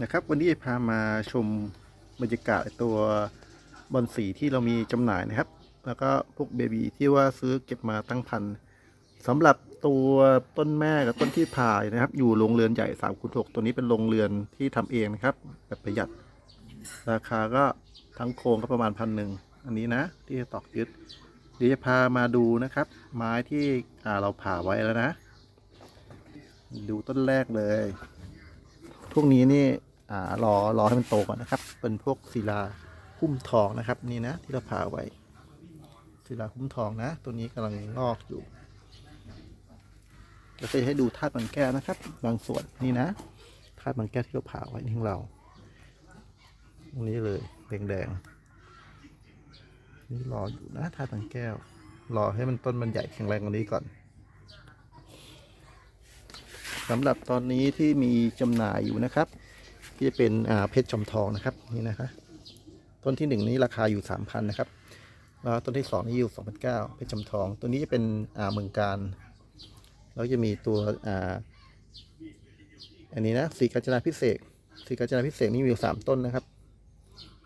นะครับวันนี้จะพามาชมบรรยากาศตัวบอลสีที่เรามีจำหน่ายนะครับ แล้วก็พวกเบบีที่ว่าซื้อเก็บมาตั้งพันสำหรับตัวต้นแม่กับต้นที่ผ่ายนะครับ อยู่โรงเรือนใหญ่3คูณ6ตัวนี้เป็นโรงเรือนที่ทำเองนะครับ แบบประหยัด ราคาก็ทั้งโครงก็ประมาณพันหนึ่งอันนี้นะ ที่จะตอกยึด เดี๋ยวจะพามาดูนะครับ ไม้ที่เราผ่าไว้แล้วนะ ดูต้นแรกเลย พวกนี้นี่อ่ารอรอให้มันโตก่อนนะครับ เป็นพวกศิลาหุ้มทองนะครับ นี่นะที่เราผ่าไว้ศิลาหุ้มทองนะ ตัวนี้กำลังงอกอยู่เราจะให้ดูธาตุบางแก้วนะครับ บางส่วนนี่นะธาตุบางแก้วที่เราผ่าไว้นี่ของเราตรงนี้เลยแดงๆนี่รออยู่นะธาตุบางแก้ว รอให้มันต้นมันใหญ่แข็งแรงกว่านี้ก่อน สำหรับตอนนี้ที่มีจำหน่ายอยู่นะครับ ที่จะเป็นเพชรจอมทองนะครับนี่นะคะต้นที่หนึ่งนี้ราคาอยู่สามพันนะครับแล้วต้นที่สองนี่อยู่สองพันเก้าเพชรจอมทอง ตัวนี้จะเป็นเมืองการแล้วจะมีตัวอ,อันนี้นะสีกาญจนาพิเศษสีกาญจนาพิเศษนี่มีอยู่สามต้นนะครับ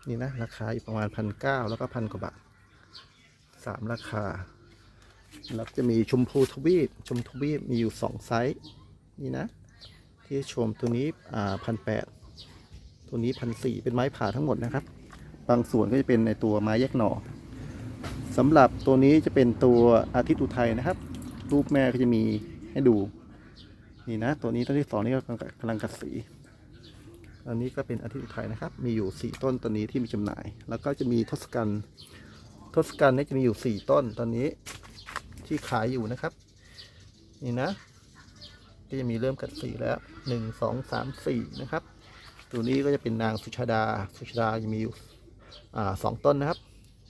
นี่นะราคาอยู่ประมาณพันเก้าแล้วก็พันกว่าบาทสามราคา แล้วจะมีชมพูทวีปชมทวีปมีอยู่สองไซส์ นี่นะ ที่ชมตัวนี้อ่าพันแปดตัวนี้พันสี่เป็นไม้ผ่าทั้งหมดนะครับ บางส่วนก็จะเป็นในตัวไม้แยกหน่อสำหรับตัวนี้จะเป็นตัวอาทิตย์อุทัยนะครับ รูปแม่ก็จะมีให้ดู นี่นะ ตัวนี้ต้นที่สองนี่ก็กำลังกัดสีอันนี้ก็เป็นอาทิตย์อุทัยนะครับ มีอยู่ 4 ต้นตอนนี้ที่มีจำหน่าย แล้วก็จะมีทศกัณฐ์ทศกัณฐ์นี่จะมีอยู่ 4 ต้นตอนนี้ที่ขายอยู่นะครับ นี่นะ ก็จะมีเริ่มกัดสีแล้ว1 2 3 4นะครับ ตัวนี้ก็จะเป็นนางสุชาดา สุชาดาจะมีอยู่สองต้นนะครับ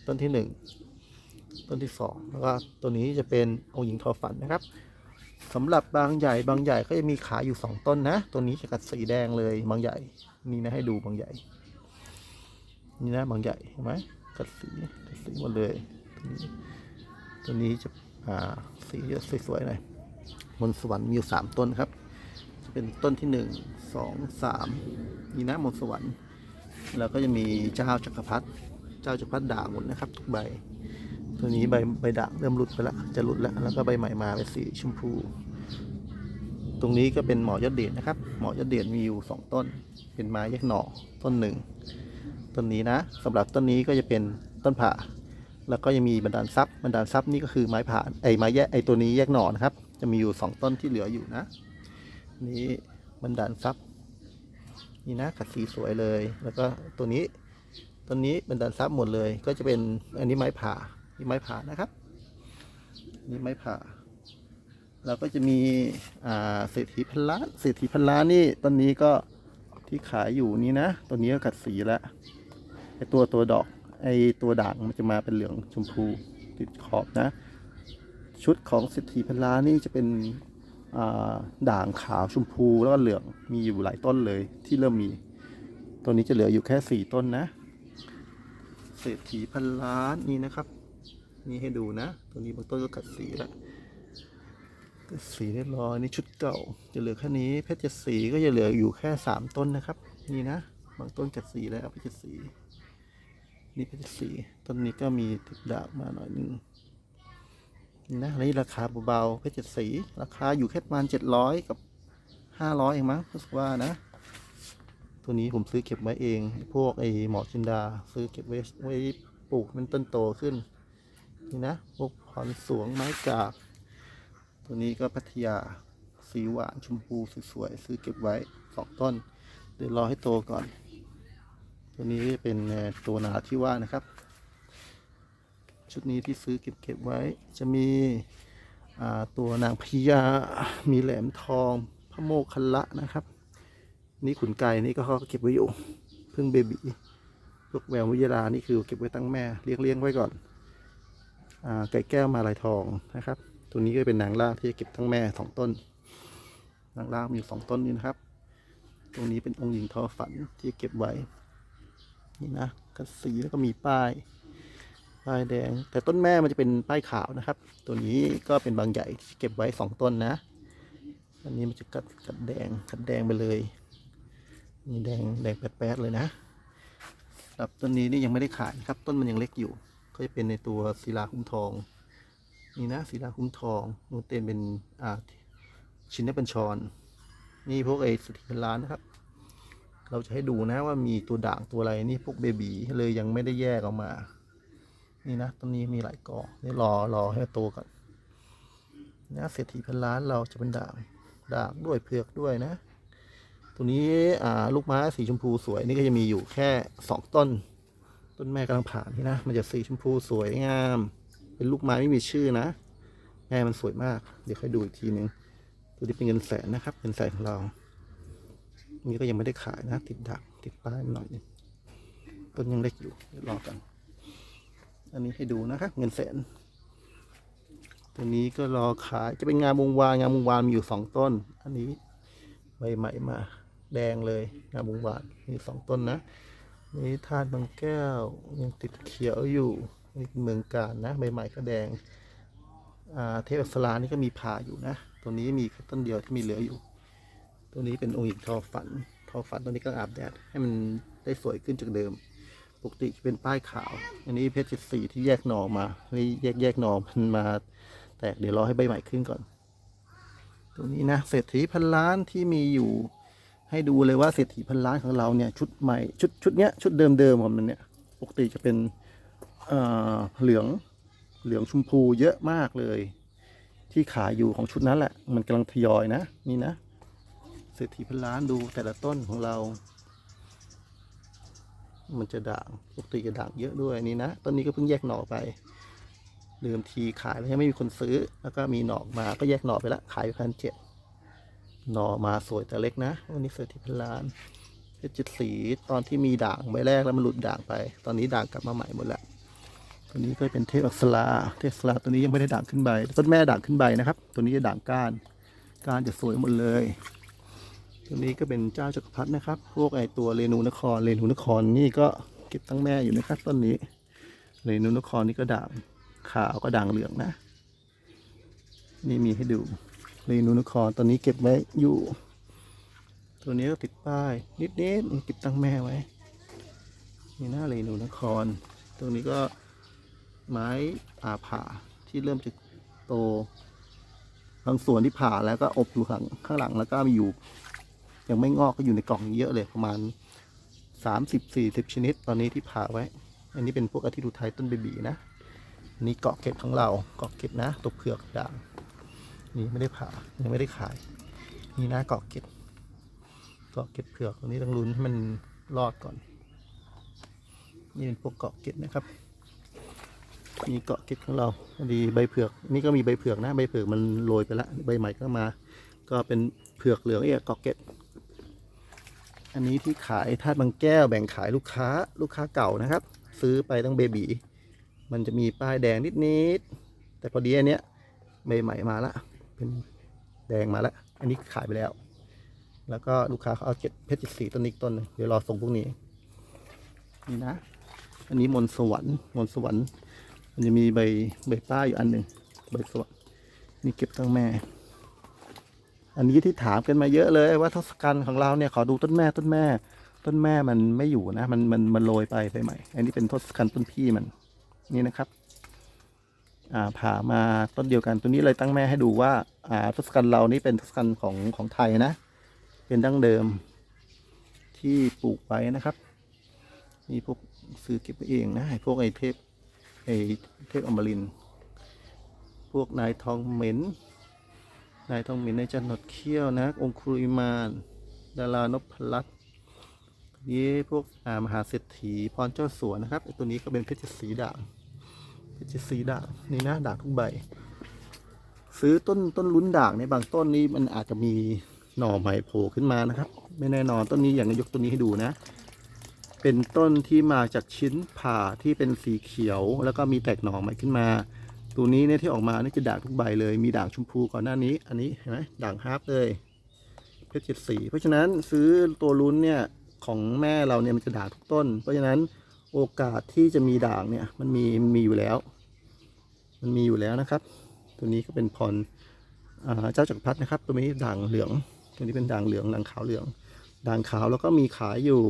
ต้นที่1ต้นที่2แล้วก็ตัวนี้จะเป็นองค์หญิงทอฝันนะครับสำหรับบางใหญ่บางใหญ่ก็จะมีขาอยู่สองต้นนะ ตัวนี้จะกัดสีแดงเลยบางใหญ่นี่นะให้ดูบางใหญ่นี่นะบางใหญ่เห็นไหมกัดสีกัดสีหมดเลย ตัวนี้ตัวนี้จะอ่าสีจะสวยๆหน่อย มนสวรรค์มีอยู่สามต้นครับ จะเป็นต้นที่หนึ่งสองสามนี่นะมนสวรรค์ แล้วก็จะมีเจ้าจักรพรรดิเจ้าจักรพรรดิด่างหมดนะครับทุกใบ ตัวนี้ใบใบด่างเริ่มหลุดไปแล้วจะหลุดแล้วแล้วก็ใบใหม่มาเป็นสีชมพู ตรงนี้ก็เป็นหมอยอดเด่นนะครับ หมอยอดเด่นมีอยู่สองต้น เป็นไม้แยกหน่อต้นหนึ่งต้นนี้นะสำหรับต้นนี้ก็จะเป็นต้นผ่าแล้วก็ยังมีบรรดาลทรัพย์บรรดาลทรัพย์นี่ก็คือไม้ผ่าไอไม้แยกไอตัวนี้แยกหน่อนะครับ จะมีอยู่สองต้นที่เหลืออยู่นะ นี่บรรดาลทรัพย์นี่นะขัดสีสวยเลย แล้วก็ตัวนี้ต้นนี้บรรดาลทรัพย์หมดเลย ก็จะเป็นอันนี้ไม้ผ่านี่ไม้ผ่านะครับ นี่ไม้ผ่าแล้วก็จะมีอ่าเศรษฐีพันล้านเศรษฐีพันล้านนี่ตอนนี้ก็ที่ขายอยู่นี้นะตัวนี้ก็กัดสีแล้วไอตัวตัวดอกไอตัวด่างมันจะมาเป็นเหลืองชมพูติดขอบนะ ชุดของเศรษฐีพันล้านนี่จะเป็นด่างขาวชมพูแล้วก็เหลืองมีอยู่หลายต้นเลยที่เริ่มมีตัวนี้จะเหลืออยู่แค่สี่ต้นนะ เศรษฐีพันล้านนี่นะครับ นี่ให้ดูนะตัวนี้บางต้นก็กัดสีแล้วกัดสีเรียบร้อยนี่ชุดเก่า จะเหลือแค่นี้เพชรเจ็ดสีก็จะเหลืออยู่แค่สามต้นนะครับ นี่นะบางต้นกัดสีแล้วเพชรเจ็ดสีนี่เพชรเจ็ดสีต้นนี้ก็มีติดดาบมาหน่อยนึง นี่นะอันนี้ราคาเบาๆเพชรเจ็ดสี ราคาอยู่แค่ประมาณเจ็ดร้อยกับห้าร้อยเองมั้งรู้สึกว่านะ ตัวนี้ผมซื้อเก็บไว้เอง พวกไอหมอจินดา ซื้อเก็บไว้ไว้ปลูกมันต้นโตขึ้น นี่นะ พวกพรสวงไม้กาบ ตัวนี้ก็พัทยาสีหวานชมพูสวยๆซื้อเก็บไว้สองต้น เดี๋ยวรอให้โตก่อน ตัวนี้เป็นตัวนาที่ว่านะครับ ชุดนี้ที่ซื้อเก็บเก็บไว้ จะมีตัวนางพญามีแหลมทองพระโมคคัลละนะครับ นี่ขุนไก่นี่ก็เขาเก็บไว้อยู่เพิ่งเบบีพวกแวววิยานี่คือเก็บไว้ตั้งแม่เลี้ยงเลี้ยงๆไว้ก่อนอไก่แก้วมาลายทองนะครับ ตัวนี้ก็เป็นนางล่าที่เก็บทั้งแม่สองต้น นางล่ามีสองต้นนี่นะครับ ตรงนี้เป็นองค์หญิงทอฝันที่เก็บไว้ นี่นะกระสีแล้วก็มีป้าย ป้ายแดง แต่ต้นแม่มันจะเป็นป้ายขาวนะครับ ตัวนี้ก็เป็นบางใหญ่ที่เก็บไว้สองต้นนะ อันนี้มันจะกัดกัดแดงกัดแดงไปเลยนี่แดงแดงแป๊ดๆเลยนะรับต้นนี้นี่ยังไม่ได้ขายนะครับ ต้นมันยังเล็กอยู่ ก็จะเป็นในตัวศิลาคุ้มทอง นี่นะศิลาคุ้มทองนูเตนเป็นอ่าชิ้นนี้เป็นชอน นี่พวกไอ้สุธิพันล้านนะครับ เราจะให้ดูนะว่ามีตัวด่างตัวอะไรนี่พวกเบบีเลยยังไม่ได้แยกออกมา นี่นะต้นนี้มีหลายกอนี่รอรอให้โตก่อนนะเศรษฐีพันล้านเราจะเป็นด่างด่างด้วยเผือกด้วยนะ ตัวนี้อ่าลูกไม้สีชมพูสวยนี่ก็จะมีอยู่แค่สองต้น ต้นแม่กำลังผ่านนี่นะ มันจะสีชมพูสวยงาม เป็นลูกไม้ไม่มีชื่อนะแม่มันสวยมาก เดี๋ยวค่อยดูอีกทีนึงตัวนี้เป็นเงินแสนนะครับเงินแสนของเรา นี่ก็ยังไม่ได้ขายนะ ติดดักติดป้ายหน่อยนึงต้นยังเล็กอยู่เดี๋ยวรอกัน อันนี้ให้ดูนะครับเงินแสน ตัวนี้ก็รอขายจะเป็นงามวงวานงามวงวานมีอยู่สองต้น อันนี้ใบใหม่มา แดงเลยงามวงวานมีสองต้นนะนี่ธาตุบางแก้วยังติดเขียวอยู่นี่เมืองการนะใบใหม่ก็แดงอ่าเทพอักษรานี่ก็มีผ่าอยู่นะ ตัวนี้มีแค่ต้นเดียวที่มีเหลืออยู่ ตัวนี้เป็นองค์หญิงทอฝัน ทอฝันตัวนี้ก็อาบแดดให้มันได้สวยขึ้นจากเดิม ปกติจะเป็นป้ายขาว อันนี้เพชรจิตสีที่แยกหน่อมานี่แยกแยกหน่อมันมา แตกเดี๋ยวรอให้ใบใหม่ขึ้นก่อน ตัวนี้นะเศรษฐีพันล้านที่มีอยู่ ให้ดูเลยว่าเศรษฐีพันล้านของเราเนี่ยชุดใหม่ชุดชุดเนี้ยชุดเดิมเดิมของมันเนี่ยปกติจะเป็นเอ่อเหลืองเหลืองชมพูเยอะมากเลย ที่ขายอยู่ของชุดนั้นแหละ มันกำลังทยอยนะ นี่นะเศรษฐีพันล้านดูแต่ละต้นของเรา มันจะด่างปกติจะด่างเยอะด้วยนี่นะต้นนี้ก็เพิ่งแยกหน่อไปเดิมทีขายแล้วไม่มีคนซื้อ แล้วก็มีหน่อมาก็แยกหน่อไปละขายพันเจ็ดหน่อมาสวยแต่เล็กนะ วันนี้เศรษฐีพันล้านเพชรจิตสีตอนที่มีด่างใบแรกแล้วมันหลุดด่างไป ตอนนี้ด่างกลับมาใหม่หมดแล้วตัวนี้ก็เป็นเทพอักษราเทพอักษราตัวนี้ยังไม่ได้ด่างขึ้นใบต้นแม่ด่างขึ้นใบนะครับ ตัวนี้จะด่างก้าน ก้านจะสวยหมดเลย ตัวนี้ก็เป็นเจ้าจักรพรรดินะครับ พวกไอตัวเรนูนคร เรนูนครนี่ก็เก็บตั้งแม่อยู่นะครับต้นนี้ เรนูนครนี่ก็ด่างขาวก็ด่างเหลืองนะ นี่มีให้ดู เรนูนครตอนนี้เก็บไว้อยู่ ตัวนี้ก็ติดป้ายนิดๆนี่เก็บตั้งแม่ไว้นี่หน้าเรนูนครตัวนี้ก็ไม้อาผ่าที่เริ่มจะโตบางส่วนที่ผ่าแล้วก็อบอยู่ข้างข้างหลังแล้วก็มีอยู่ ยังไม่งอกก็อยู่ในกล่องเยอะเลยประมาณสามสิบสี่สิบชนิด ตอนนี้ที่ผ่าไว้ อันนี้เป็นพวกอาทิตย์อุทัยต้นเบบีนะอันนี่เกาะเก็บของเราเกาะเก็บนะตัวเผือกด่างนี่ไม่ได้ผ่ายังไม่ได้ขาย นี่นะเกาะเก็บเกาะเก็บเผือกตรงนี้ต้องลุ้นให้มันรอดก่อน นี่เป็นพวกเกาะเก็บนะครับนี่เกาะเก็บของเราพอดีใบเผือก นี่ก็มีใบเผือกนะ ใบเผือกมันโรยไปแล้วใบใหม่ก็มา ก็เป็นเผือกเหลืองเอกเกาะเก็ต อันนี้ที่ขายธาตุบางแก้วแบ่งขายลูกค้าลูกค้าเก่านะครับ ซื้อไปตั้งเบบีมันจะมีป้ายแดงนิดๆแต่พอดีอันเนี้ยใบใหม่มาละเป็นแดงมาละอันนี้ขายไปแล้ว แล้วก็ลูกค้าเขาเอาเจ็ดเพชรจิตสีต้นนี้อีกต้นนึงเดี๋ยวรอส่งพวกนี้นี่นะ อันนี้มนสวรรค์มนสวรรค์ มันจะมีใบใบป้ายอยู่อันหนึ่งใบสวรรค์นี่เก็บตั้งแม่ อันนี้ที่ถามกันมาเยอะเลยว่าทศกัณฐ์ของเราเนี่ยขอดูต้นแม่ต้นแม่ ต้นแม่มันไม่อยู่นะ มันมันมันโรยไปไปใหม่ อันนี้เป็นทศกัณฐ์ต้นพี่มัน นี่นะครับอ่าผ่ามาต้นเดียวกันตัวนี้เลยตั้งแม่ให้ดูว่าอ่าทศกัณฐ์เรานี่เป็นทศกัณฐ์ของของไทยนะ เป็นดั้งเดิมที่ปลูกไว้นะครับนี่พวกซื้อเก็บไว้เองนะไอ้พวกไอเทพไอเทพอมริน พวกนายทองเหม็น นายทองหมินนายจันทร์หนดเขี้ยวนะ องคุริมานดารานพลัตนี้พวกอามหาเศรษฐีพรเจ้าสัวนะครับไอตัวนี้ก็เป็นเพชรสีด่างเพชรสีด่างนี่นะด่างทุกใบ ซื้อต้นต้นลุ้นด่างในบางต้นนี้มันอาจจะมีหน่อใหม่โผล่ขึ้นมานะครับ ไม่แน่นอนต้นนี้อย่างยกต้นนี้ให้ดูนะ เป็นต้นที่มาจากชิ้นผ่าที่เป็นสีเขียว แล้วก็มีแตกหน่อใหม่ขึ้นมา ตัวนี้เนี่ยที่ออกมานี่จะด่างทุกใบเลย มีด่างชมพูก่อนหน้านี้ อันนี้เห็นไหมด่างฮาร์ปเลยเพชรเจ็ดสีเพราะฉะนั้นซื้อตัวลุ้นเนี่ยของแม่เราเนี่ยมันจะด่างทุกต้น เพราะฉะนั้นโอกาสที่จะมีด่างเนี่ยมันมีมันมีอยู่แล้ว มันมีอยู่แล้วนะครับ ตัวนี้ก็เป็นพรเจ้าจักรพรรดินะครับ ตัวนี้ด่างเหลือง ตัวนี้เป็นด่างเหลืองด่างขาวเหลือง ด่างขาวแล้วก็มีขายอยู่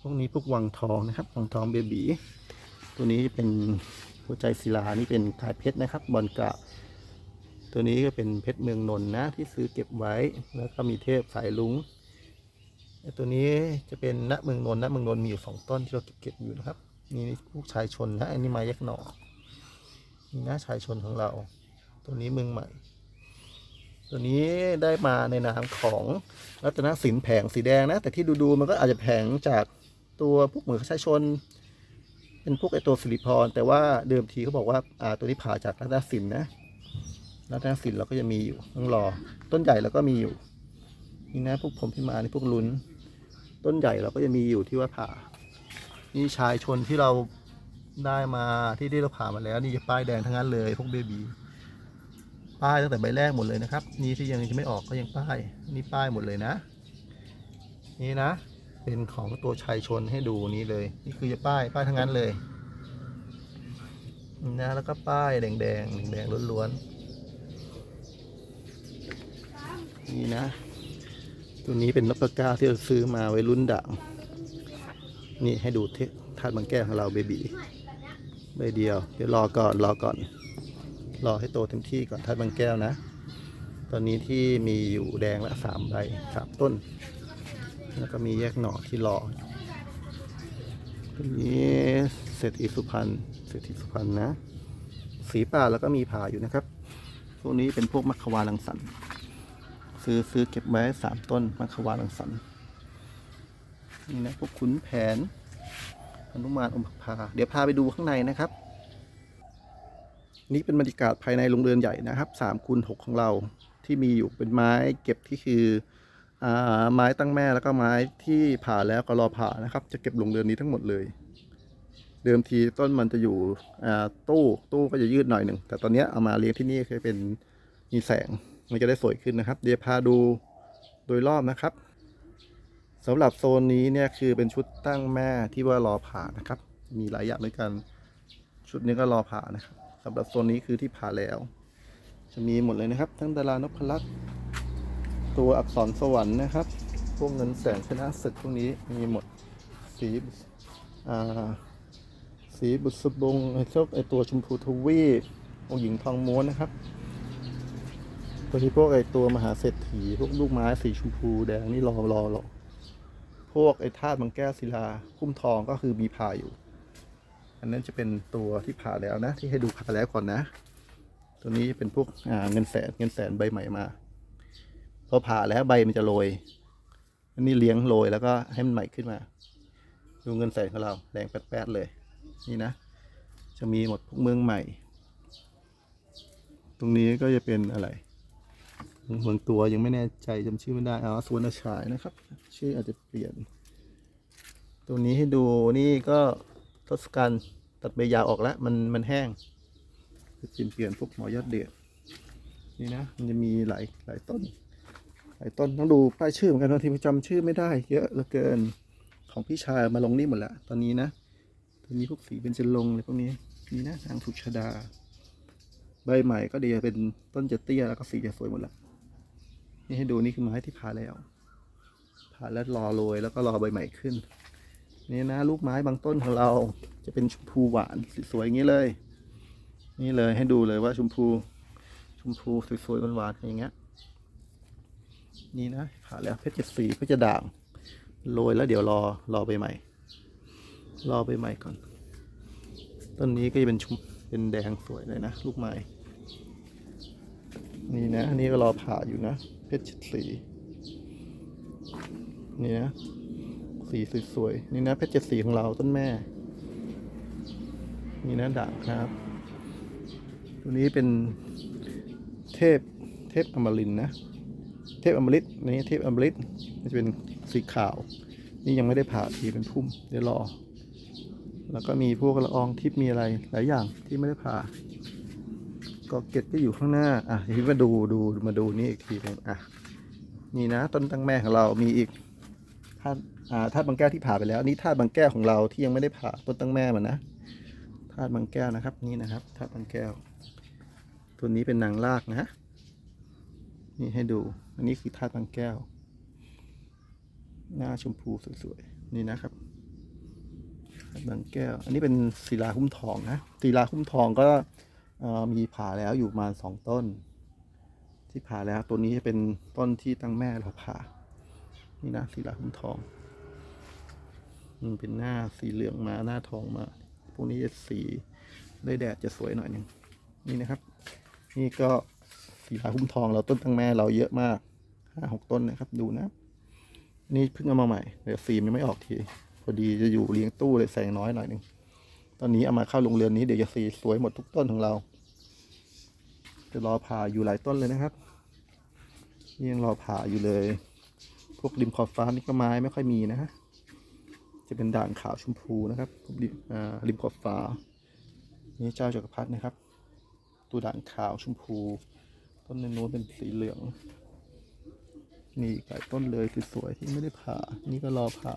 พวกนี้พวกวังทองนะครับวังทองเบบีตัวนี้เป็น หัวใจศิลานี่เป็นขายเพชรนะครับ บอลกะ ตัวนี้ก็เป็นเพชรเมืองนนท์นะ ที่ซื้อเก็บไว้ แล้วก็มีเทพสายลุงตัวนี้จะเป็นณเมืองนนท์ณเมืองนนท์มีอยู่สองต้นที่เราเก็บเก็บอยู่นะครับ นี่พวกชายชนนะอันนี้ม้แยกหน่อนี่นะชายชนของเรา ตัวนี้เมืองใหม่ ตัวนี้ได้มาในนามของรัตนสินแผงสีแดงนะ แต่ที่ดูๆมันก็อาจจะแผงจากตัวพวกเหมือนชายชน เป็นพวกไอตัวสิริพร แต่ว่าเดิมทีเขาบอกว่าอ่าตัวนี้ผ่าจากรัตนสินนะรัตนสินเราก็จะมีอยู่ต้องรอ ต้นใหญ่เราก็มีอยู่นี่นะพวกผมพิมานนี่พวกลุ้น ต้นใหญ่เราก็จะมีอยู่ที่ว่าผ่า นี่ชายชนที่เราได้มาที่ที่เราผ่ามาแล้ว นี่จะป้ายแดงทั้งนั้นเลย พวกเบบีป้ายตั้งแต่ใบแรกหมดเลยนะครับ นี่ที่ยังจะไม่ออกก็ยังป้าย นี่ป้ายหมดเลยนะ นี่นะ เป็นของตัวชายชนให้ดูนี่เลย นี่คือจะป้ายป้ายทั้งนั้นเลยนะแล้วก็ป้ายแดงแดงๆแดงๆล้วนๆนี่นะ ตัวนี้เป็นนกกระกาที่เราซื้อมาไว้รุ่นด่างนี่ให้ดูเทธาตุบางแก้วของเราเบบีใบเดียว เดี๋ยวรอก่อนรอก่อน รอให้โตเต็มที่ก่อนธาตุบางแก้วนะ ตอนนี้ที่มีอยู่แดงละสามใบสามต้น แล้วก็มีแยกหน่อที่รอตัวนี้เศรษฐีสุพรรณเศรษฐีสุพรรณนะ สีป่าแล้วก็มีผ่าอยู่นะครับพวกนี้เป็นพวกมัคควาลังสรรค์ซื้อซื้อเก็บไว้สามต้นมัคควาลังสรรค์นี่นะพวกขุนแผนอนุมานอมพาเดี๋ยวพาไปดูข้างในนะครับ นี่เป็นบรรยากาศภายในโรงเรือนใหญ่นะครับสามคูณหกของเราที่มีอยู่เป็นไม้เก็บที่คือ ไม้ตั้งแม่แล้วก็ไม้ที่ผ่าแล้วก็รอผ่านะครับ จะเก็บลงเรือนนี้ทั้งหมดเลย เดิมทีต้นมันจะอยู่ตู้ตู้ก็จะยืดหน่อยหนึ่งแต่ตอนนี้เอามาเลี้ยงที่นี่คือเป็นมีแสงมันจะได้สวยขึ้นนะครับ เดี๋ยวพาดูโดยรอบนะครับสำหรับโซนนี้เนี่ยคือเป็นชุดตั้งแม่ที่ว่ารอผ่านะครับ มีหลายอย่างด้วยกัน ชุดนี้ก็รอผ่านะครับสำหรับโซนนี้คือที่ผ่าแล้ว จะมีหมดเลยนะครับ ทั้งดารานพลักษ ตัวอักษรสวรรค์นะครับ พวกเงินแสนชนะศึกพวกนี้มีหมดสีอ่าสีบุษบงไอ้เจ้าไอตัวชมพูทวีปองค์หญิงทองม้วนนะครับ ตัวที่พวกไอตัวมหาเศรษฐีพวกลูกไม้สีชมพูแดงนี่รอรอรอพวกไอธาตุบางแก้วศิลาคุ้มทองก็คือมีผ่าอยู่ อันนั้นจะเป็นตัวที่ผ่าแล้วนะ ที่ให้ดูผ่าแล้วก่อนนะ ตัวนี้เป็นพวกอ่าเงินแสนเงินแสนใบใหม่มา อผ่าแล้วใบมันจะโรย อันนี้เลี้ยงโรยแล้วก็ให้มันใหม่ขึ้นมา ดูเงินแสนของเราแรงแป๊ดๆเลย นี่นะ จะมีหมดพวกเมืองใหม่ ตรงนี้ก็จะเป็นอะไรเมืองตัวยังไม่แน่ใจจำชื่อไม่ได้อ๋อสวนฉายนะครับ ชื่ออาจจะเปลี่ยน ตรงนี้ให้ดูนี่ก็ทศกัณฐ์ตัดใบยาวออกแล้วมันมันแห้งจะเปลี่ยนเปลี่ยนพวกหมอยอดเดือดนี่นะ มันจะมีหลายหลายต้น ลายต้นต้องดูป้ายชื่อเหมือนกันบางทีผมจำชื่อไม่ได้ เยอะเหลือเกินของพี่ชายมาลงนี่หมดล้วตอนนี้นะตอนนี้พวกสีเป็นจรงอะไรพวกนี้นี่นะนางสุชดา ใบใหม่ก็ดีเป็นต้นจะเตี้ยแล้วก็สีจะสวยหมดล้วนี่ให้ดูนี่คือไม้ที่ผ่าแล้ว ผ่าแล้วรอโรยแล้วก็รอใบใหม่ขึ้นนี่นะลูกไม้บางต้นของเราจะเป็นชมพูหวานสวยๆอย่างนี้เลย นี่เลยให้ดูเลยว่าชมพู ชมพูสวยๆหวานๆอย่างเงี้ย นี่นะผ่าแล้วเพชรเจ็ดสีเพชรจะด่างโรยแล้วเดี๋ยวรอรอใบใหม่ รอใบใหม่ก่อนต้นนี้ก็จะเป็นชุมเป็นแดงสวยเลยนะ ลูกไม้นี่นะอันนี้ก็รอผ่าอยู่นะ เพชรเจ็ดสีนี่นะสีสวยๆนี่นะเพชรเจ็ดสีของเราต้นแม่ นี่นะด่างครับตัวนี้เป็นเทพเทพอมรินนะ เทพอมฤตนี่เทพอมฤตนจะเป็นสีขาว นี่ยังไม่ได้ผ่าทีเป็นพุ่มเดี๋ยวรอ แล้วก็มีพวกละอองทิพมีอะไรหลายอย่างที่ไม่ได้ผ่าก็เก็ตก็อยู่ข้างหน้า อะเดี๋ยวพี่มาดูดูมาดูนี่อีกทีหนึงอะนี่นะต้นตั้งแม่ของเรามีอีกธาตุอ่าธาตุบางแก้วที่ผ่าไปแล้วนี่ธาตุบางแก้วของเราที่ยังไม่ได้ผ่าต้นตั้งแม่มันนะธาตุบางแก้วนะครับ นี่นะครับธาตุบางแก้ว ตัวนี้เป็นนางลากนะ นี่ให้ดู อันนี้คือธาตุบางแก้ว หน้าชมพูสวยๆ นี่นะครับบางแก้ว อันนี้เป็นศิลาคุ้มทองนะศิลาคุ้มทองก็มีผ่าแล้วอยู่มาสองต้น ที่ผ่าแล้วตัวนี้จะเป็นต้นที่ตั้งแม่เราผ่า นี่นะศิลาคุ้มทองมันเป็นหน้าสีเหลืองมาหน้าทองมา พวกนี้จะสีได้แดดจะสวยหน่อยหนึงนี่นะครับ นี่ก็ สีลาคุ้มทองเราต้นตั้งแม่เราเยอะมากห้าหกต้นนะครับ ดูนะ นี่เพิ่งเอามาใหม่เดี๋ยวฟิล์มยังไม่ออกทีพอดีจะอยู่เลี้ยงตู้เลยแสงน้อยหน่อยหนึ่งตอนนี้เอามาเข้าโรงเรือนนี้เดี๋ยวจะสีสวยหมดทุกต้นของเรา จะรอผ่าอยู่หลายต้นเลยนะครับยังรอผ่าอยู่เลย พวกริมขอบฟ้านี่ก็ไม้ไม่ค่อยมีนะฮะจะเป็นด่างขาวชมพูนะครับริมอ่าริมขอบฟ้านี่เจ้าจักรพรรดินะครับ ตัวด่างขาวชมพู ต้นในโน้นเป็นสีเหลือง นี่อีกหลายต้นเลยสวยๆที่ไม่ได้ผ่า นี่ก็รอผ่า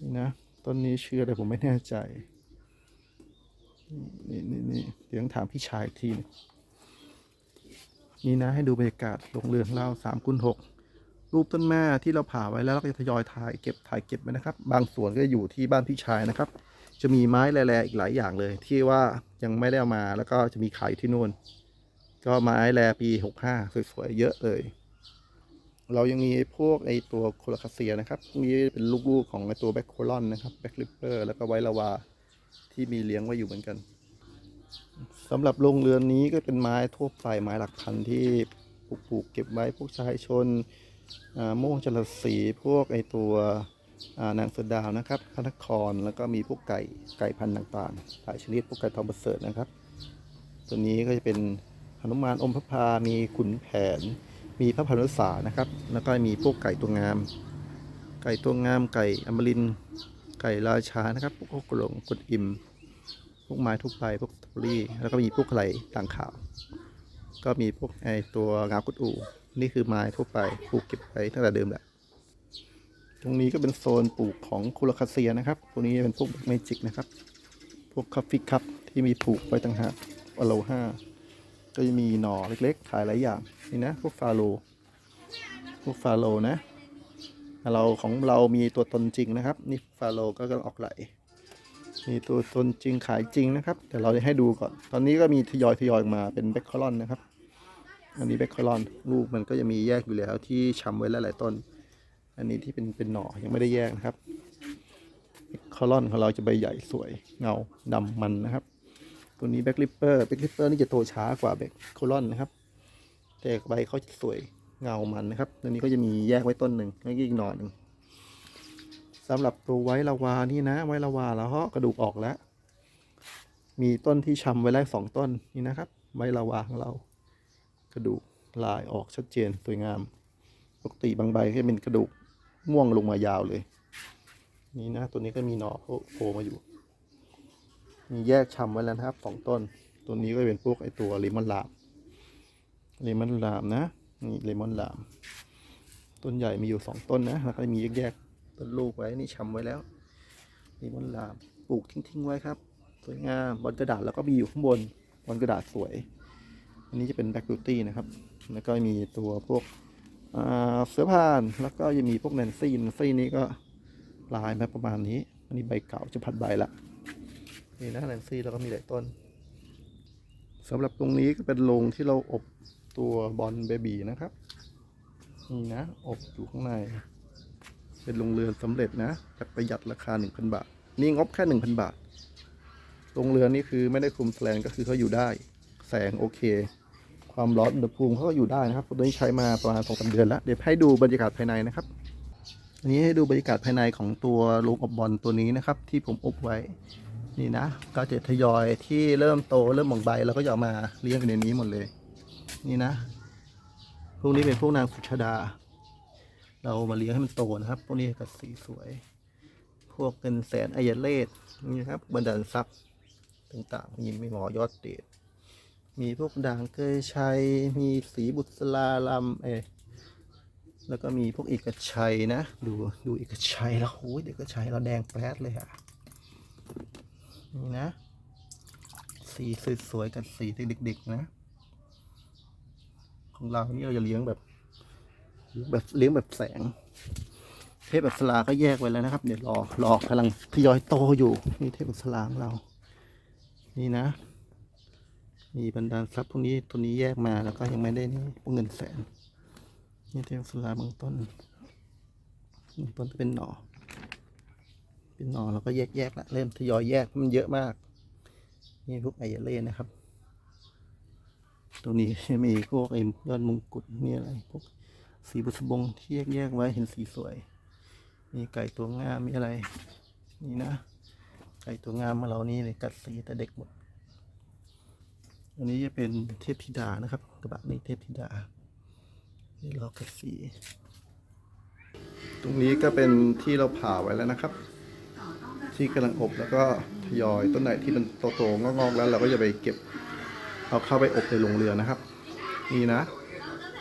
นี่นะ ต้นนี้เชื่อแต่ผมไม่แน่ใจ นี่นี่นี่เดี๋ยวต้องถามพี่ชายอีกทีหนึงนี่นะให้ดูบรรยากาศลงเรือนเราสามคูณหกรูปต้นแม่ที่เราผ่าไว้แล้วเราก็จะทยอยถ่ายเก็บถ่ายเก็บไว้นะครับ บางส่วนก็อยู่ที่บ้านพี่ชายนะครับ จะมีไม้แร่ๆอีกหลายอย่างเลย ที่ว่ายังไม่ได้เอามาแล้วก็จะมีขายที่นู่น ก็ไม้แร่ปีหกห้าสวยๆเยอะเลย เรายังมีพวกไอตัวโคลาคาเซียนะครับนี้เป็นลูกๆของไอตัวแบ็คโคลอนนะครับแบ็คลิปเปอร์แล้วก็ไวลาวาที่มีเลี้ยงไว้อยู่เหมือนกันสำหรับโรงเรือนนี้ก็เป็นไม้ทั่วไปไม้หลักพันที่ปลูกเก็บไว้พวกชายชนม่วงจรสีพวกไอตัวนางเสือดาวนะครับพระนครแล้วก็มีพวกไก่ไก่พันธุ์ต่างๆหลายชนิดพวกไก่ทองประเสริฐนะครับ ตัวนี้ก็จะเป็น นุมานอมพระพา มีขุนแผน มีพระพานุษานะครับ แล้วก็มีพวกไก่ตัวงาม ไก่ตัวงาม ไก่อมริน ไก่ราชานะครับ พวกกลงกดอิม พวกไม้ทุกใบพวกตอเบอรี่ แล้วก็มีพวกไหลต่างขาว ก็มีพวกไอตัวงากุดอู นี่คือไม้ทั่วไป ปลูกเก็บไว้ตั้งแต่เดิมแหละ ตรงนี้ก็เป็นโซนปลูกของคูลคาเซียนะครับ ตัวนี้เป็นพวกเมจิกนะครับ พวกคัฟฟี่คัพที่มีปลูกไว้ต่างหากอโลห้า ก็จะมีหน่อเล็กๆ ขายหลายอย่างนี่นะพวกฟาโลพวกฟาโลนะ เราของเรามีตัวตนจริงนะครับ นี่ฟาโลก็กำลังออกไหลมีตัวตนจริงขายจริงนะครับแต่เราจะให้ดูก่อน ตอนนี้ก็มีทยอยทยอยมาเป็นแบคคอลอนนะครับ อันนี้แบคคอลอนลูกมันก็จะมีแยกอยู่แล้วที่ชำไว้หลายต้น อันนี้ที่เป็นเป็นหน่อยังไม่ได้แยกนะครับแบคคอลอนของเราจะใบใหญ่สวยเงาดำมันนะครับ ตัวนี้แบ็กลิปเปอร์แบ็กลิปเปอร์นี่จะโตช้ากว่าแบ็กโคลอนนะครับ แต่ใบเขาจะสวยเงามันนะครับ ตัวนี้ก็จะมีแยกไว้ต้นหนึ่งแล้วก็อีกหน่อหนึ่งสำหรับตัวไว้ลาวานี่นะ ไว้ลาวาแล้วก็กระดูกออกแล้ว มีต้นที่ชำไว้แล้วสองต้นนี่นะครับ ไว้ลาวาของเรา กระดูกลายออกชัดเจนสวยงาม ปกติบางใบก็เป็นกระดูกม่วงลงมายาวเลย นี่นะ ตัวนี้ก็มีหน่อโผล่มาอยู่ มีแยกชำไว้แล้วนะครับสองต้น ตัวนี้ก็เป็นพวกไอตัวเลมอนลามเลมอนลามนะนี่เลมอนลาม ต้นใหญ่มีอยู่สองต้นนะแล้วก็มีแยกๆต้นลูกไว้นี่ชำไว้แล้วเลมอนลามปลูกทิ้งๆไว้ครับ สวยงามบนกระดาษแล้วก็มีอยู่ข้างบนบนกระดาษสวย อันนี้จะเป็นแบ็กบิวตี้นะครับ แล้วก็มีตัวพวกเสือผ่านแล้วก็ยังมีพวกแนนซี่แนนซี่นี้ก็ลายมาประมาณนี้ อันนี้ใบเก่าจะผัดใบละ นี่นะแนนซี่แล้วก็มีหลายต้นสำหรับตรงนี้ก็เป็นโรงที่เราอบตัวบอลเบบีนะครับ นี่นะ อบอยู่ข้างใน เป็นโรงเรือนสำเร็จนะแบบประหยัดราคา 1,000 บาท นี่งบแค่ 1,000 บาทโรงเรือนนี่คือไม่ได้คุมแสลงก็คือเขาอยู่ได้ แสงโอเค ความร้อนอุณหภูมิเขาก็อยู่ได้นะครับตัวนี้ใช้มาประมาณสองสาเดือนแล้วเดี๋ยวให้ดูบรรยากาศภายในนะครับอันนี้ให้ดูบรรยากาศภายในของตัวโรงอบบอลตัวนี้นะครับ ที่ผมอบไว้ นี่นะก็จะทยอยที่เริ่มโตเริ่มหมองใบเราก็จะเอามาเลี้ยงอยู่ในนี้หมดเลย นี่นะพวกนี้เป็นพวกนางสุชดา เรามาเลี้ยงให้มันโตนะครับ พวกนี้ก็สีสวย พวกเงินแสนอายเลศนี่ครับบันดาลทรัพย์ต่างๆ มีมีหมอยอดเดชมีพวกด่างเกยชัย มีสีบุษลาลำเอแล้วก็มีพวกเอกชัยนะ ดูดูเอกชัยแล้วโอ้ยเอกชัยเราแดงแปรดเลยอะ นี่นะ สีสวยๆกับสีเด็กๆนะ ของเรานี่เราจะเลี้ยงแบบ แบบเลี้ยงแบบแสง เทพอัศราก็แยกไว้แล้วนะครับ เดี๋ยวรอรอกำลังทยอยโตอยู่นี่เทพอัศราของเรา นี่นะ มีบรรดาทรัพย์พวกนี้ตัวนี้แยกมาแล้วก็ยังไม่ได้นี่พวกเงินแสนนี่เทพอัศราบื้องต้นบื้องต้นจะเป็นหน่อ เป็นหน่อแล้วก็แยกแยกละเริ่มทยอยแยกมันเยอะมาก นี่พวกไอเยเล่นะครับ ตรงนี้มีพวกไอยอดมงกุฎมีอะไรพวกสีบุษบงที่แยกแยกไว้เห็นสีสวย มีไก่ตัวงามมีอะไร นี่นะ ไก่ตัวงามมาเรานี่เลยกัดสีแต่เด็กหมด อันนี้จะเป็นเทพธิดานะครับ กระบะนี้เทพธิดานี่เรากัดสี ตรงนี้ก็เป็นที่เราผ่าไว้แล้วนะครับ ที่กำลังอบแล้วก็ทยอยต้นไหนที่มันโตๆงอกๆแล้วเราก็จะไปเก็บเอาเข้าไปอบในโรงเรือนนะครับ นี่นะ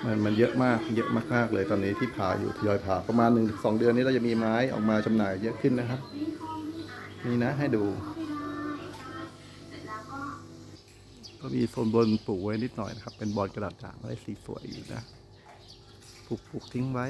มันมันเยอะมากเยอะมากๆเลยตอนนี้ที่ผ่าอยู่ทยอยผ่าประมาณหนึ่งสองเดือนนี้เราจะมีไม้ออกมาจำหน่ายเยอะขึ้นนะครับ นี่นะให้ดูก็มีโซนบนปลูกไว้นิดหน่อยนะครับ เป็นบอลกระดาษด่างไว้สีสวยอยู่นะปลูกปลูกทิ้งไว้